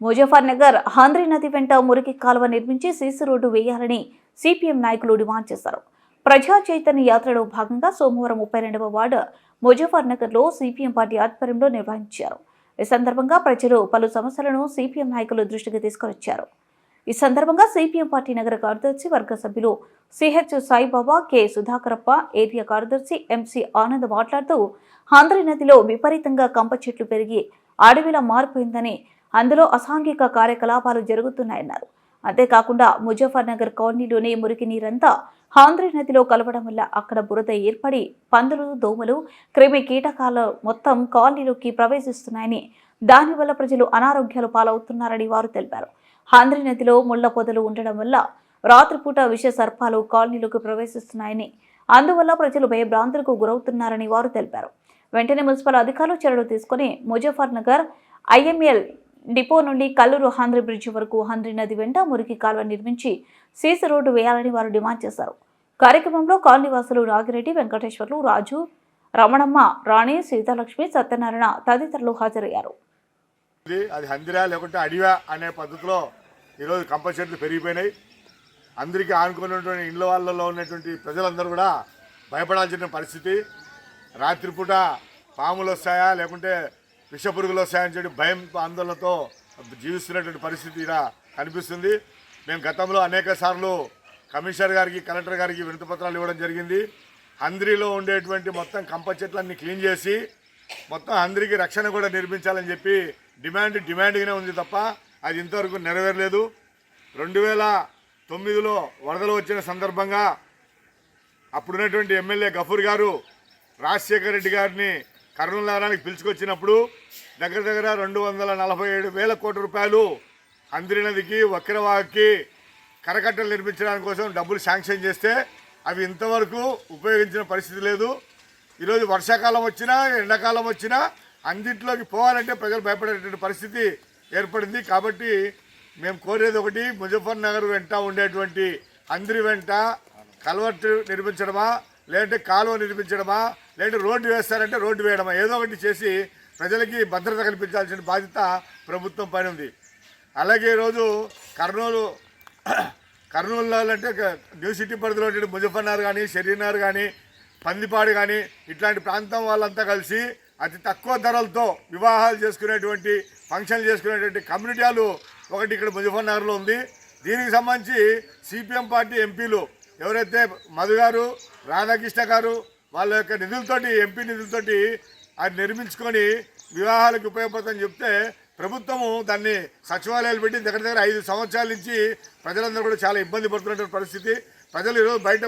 ముజఫర్నగర్ హాంద్రీ నది వెంట మురికి కాలువ నిర్మించి సీసీ రోడ్డు వేయాలని సిపిఎం నాయకులు డిమాండ్ చేశారు. ప్రజా చైతన్య యాత్రలో భాగంగా సోమవారం ముప్పై రెండవ వార్డు ముజఫర్నగర్లో సిపిఎం పార్టీ ఆధ్వర్యంలో నిర్వహించారు. ఈ సందర్భంగా ప్రజలు పలు సమస్యలను సిపిఎం నాయకులు దృష్టికి తీసుకొచ్చారు. ఈ సందర్భంగా సిపిఎం పార్టీ నగర కార్యదర్శి వర్గ సభ్యులు CH Saibaba K Sudhakarappa area కార్యదర్శి ఎంసి ఆనంద్ మాట్లాడుతూ ఆంధ్రీ నదిలో విపరీతంగా కంప చెట్లు పెరిగి అడవిలా మారిపోయిందని అందులో అసాంఘిక కార్యకలాపాలు జరుగుతున్నాయన్నారు. అంతేకాకుండా ముజఫర్నగర్ కాలనీలోని మురికి నీరంతా హాంద్రీ నదిలో కలవడం వల్ల అక్కడ బురద ఏర్పడి పందులు దోమలు క్రిమి కీటకాలు మొత్తం కాలనీలోకి ప్రవేశిస్తున్నాయని దానివల్ల ప్రజలు అనారోగ్యాలు పాలవుతున్నారని వారు తెలిపారు. హాంద్రీ నదిలో ముళ్ళ పొదలు ఉండడం వల్ల రాత్రిపూట విష సర్పాలు కాలనీలోకి ప్రవేశిస్తున్నాయని అందువల్ల ప్రజలు భయభ్రాంతులకు గురవుతున్నారని వారు తెలిపారు. వెంటనే మున్సిపల్ అధికారులు చర్యలు తీసుకుని ముజఫర్ నగర్ ఐఎంఎల్ డిపో నుండి కల్లూరు హాంద్రి బ్రిడ్జి వరకు హంద్రి నది వెంట మురికి కాల్వ నిర్మించి సీసీ రోడ్డు వేయాలని వారు డిమాండ్ చేశారు. కార్యక్రమంలో కాలనీవాసులు నాగిరెడ్డి వెంకటేశ్వర్లు రాజు రమణమ్మ రాణి సీతాలక్ష్మి సత్యనారాయణ తదితరులు హాజరయ్యారు. ఇది అది హందిరా లేకుంటే అడివా అనే పద్ధతిలో ఈరోజు కంపల్సరీలు పెరిగిపోయినాయి. అందరికీ ఆనుకున్నటువంటి ఇండ్ల వాళ్ళలో ఉన్నటువంటి ప్రజలందరూ కూడా భయపడాల్సిన పరిస్థితి. రాత్రిపూట పాములు వస్తాయా లేకుంటే విషపురుగులో సాయం చేయడం భయం ఆందోళనతో జీవిస్తున్నటువంటి పరిస్థితి కనిపిస్తుంది. మేము గతంలో అనేక సార్లు కమిషనర్ గారికి కలెక్టర్ గారికి వినతిపత్రాలు ఇవ్వడం జరిగింది. హంద్రీలో ఉండేటువంటి మొత్తం కంప చెట్లన్నీ క్లీన్ చేసి మొత్తం అందరికీ రక్షణ కూడా నిర్మించాలని చెప్పి డిమాండ్ డిమాండ్గానే ఉంది తప్ప అది ఇంతవరకు నెరవేరలేదు. రెండు వేల తొమ్మిదిలో వరదలు వచ్చిన సందర్భంగా అప్పుడున్నటువంటి ఎమ్మెల్యే గఫూర్ గారు రాజశేఖర రెడ్డి గారిని కర్నూలు నగరానికి పిలుచుకొచ్చినప్పుడు దగ్గర దగ్గర రెండు వందల నలభై ఏడు వేల కోట్ల రూపాయలు అందిరి నదికి వక్రవాకి కరకట్టలు నిర్మించడానికి కోసం డబ్బులు శాంక్షన్ చేస్తే అవి ఇంతవరకు ఉపయోగించిన పరిస్థితి లేదు. ఈరోజు వర్షాకాలం వచ్చినా ఎండాకాలం వచ్చినా అందింట్లోకి పోవాలంటే ప్రజలు భయపడేటువంటి పరిస్థితి ఏర్పడింది. కాబట్టి మేము కోరేది ఒకటి ముజఫర్ నగర్ వెంట ఉండేటువంటి అందరి వెంట కల్వర్టు నిర్మించడమా లేదంటే కాలువ నిర్మించడమా లేదంటే రోడ్డు వేస్తారంటే రోడ్డు వేయడమా ఏదో ఒకటి చేసి ప్రజలకి భద్రత కల్పించాల్సిన బాధ్యత ప్రభుత్వం పైన ఉంది. అలాగే ఈరోజు కర్నూలు కర్నూలులో అంటే న్యూ సిటీ పరిధిలో ముజఫర్నగర్ కానీ షరీనగర్ కానీ పందిపాడు కానీ ఇట్లాంటి ప్రాంతం వాళ్ళంతా కలిసి అతి తక్కువ ధరలతో వివాహాలు చేసుకునేటువంటి ఫంక్షన్లు చేసుకునేటువంటి కమ్యూనిటీ ఒకటి ఇక్కడ ముజఫర్నగర్లో ఉంది. దీనికి సంబంధించి సిపిఎం పార్టీ ఎంపీలు ఎవరైతే మధు గారు రాధాకృష్ణ గారు వాళ్ళ యొక్క నిధులతోటి ఎంపీ నిధులతోటి అది నిర్మించుకొని వివాహాలకు ఉపయోగపడుతుందని చెప్తే ప్రభుత్వము దాన్ని సచివాలయాలు పెట్టి దగ్గర దగ్గర ఐదు సంవత్సరాల నుంచి ప్రజలందరూ కూడా చాలా ఇబ్బంది పడుతున్నటువంటి పరిస్థితి. ప్రజలు ఈరోజు బయట